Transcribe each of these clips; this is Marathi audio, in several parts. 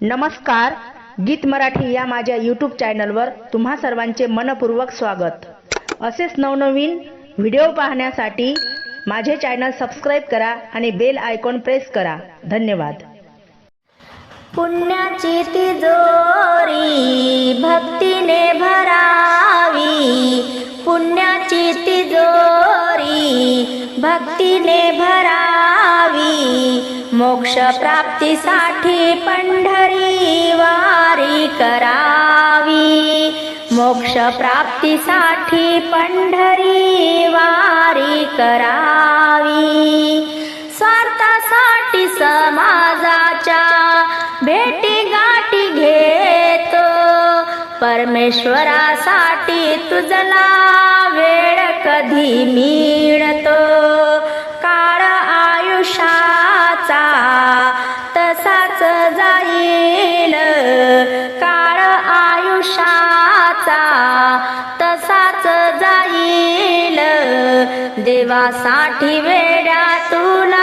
नमस्कार गीत मराठी या माझ्या यूट्यूब चॅनलवर तुम्हा सर्वांचे मनपूर्वक स्वागत. असेच नवनवीन व्हिडिओ पाहण्यासाठी माझे चॅनल सबस्क्राईब करा आणि बेल आयकॉन प्रेस करा. धन्यवाद. पुण्याची तिजोरी भक्तीने भरावी. पुण्याची तिजोरी भक्तीने भरावी. मोक्ष प्राप्तीसाठी पंढरी वारी करावी. मोक्ष प्राप्तीसाठी पंढरी वारी करावी. स्वार्थासाठी समाजाच्या भेटी परमेश्वरासाठी तुझला वेळ कधी मिळतो? काळ आयुष्याचा तसाच जाईल. काळ आयुष्याचा तसाच जाईल. देवासाठी वेड्यातून तुला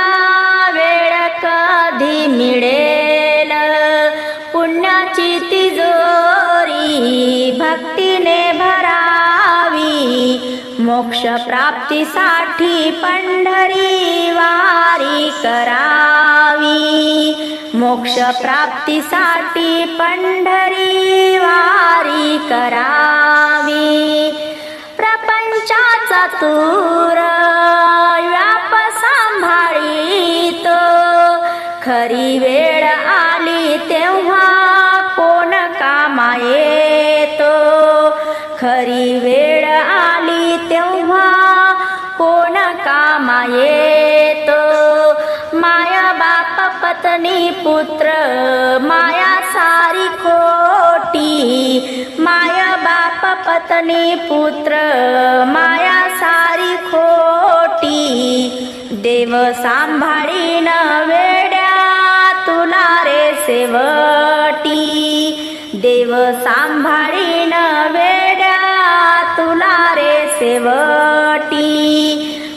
मोक्ष प्राप्तीसाठी पंढरी वारी करावी. मोक्ष प्राप्तीसाठी पंढरी वारी करावी. प्रपंचाचा तूर व्याप सांभाळीतो. खरी वेळ आली तेव्हा कोण कामा येतो खरी वेळ कामा येतो माया बाप पत्नी पुत्र माया सारी खोटी. माया बाप पत्नी पुत्र माया सारी खोटी. देव सांभाळीन वेड्या तुला रे सेवटी देव सांभाळीन वेड्या तुला रे सेवटी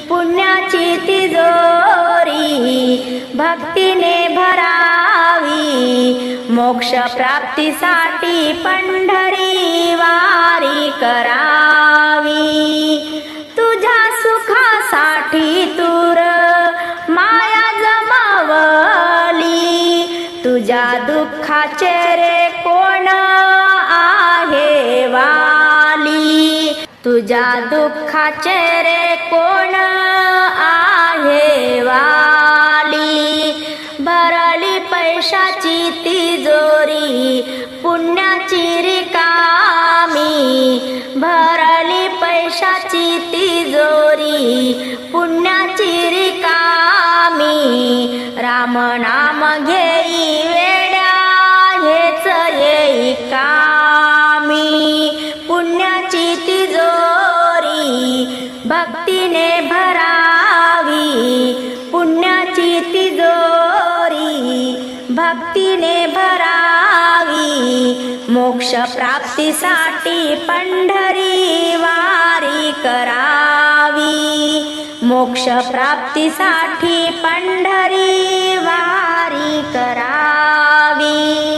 पुण्याची तिजोरी भक्तीने भरावी. मोक्ष प्राप्तीसाठी पंढरी वारी करावी. तुझ्या सुखासाठी तूर माया जमावली. तुझ्या दुःखाचे रे तुझ्या दुःखाचे रे कोण आहे वाली? भरली पैशाची तिजोरी पुण्याची रिकामी. भरली पैशाची तिजोरी पुण्याची रिकामी. राम नाम घेई वेड्या हेच येई का भक्तीने भरावी. मोक्ष प्राप्तीसाठी पंढरी वारी करावी. मोक्ष प्राप्तीसाठी पंढरी वारी करावी.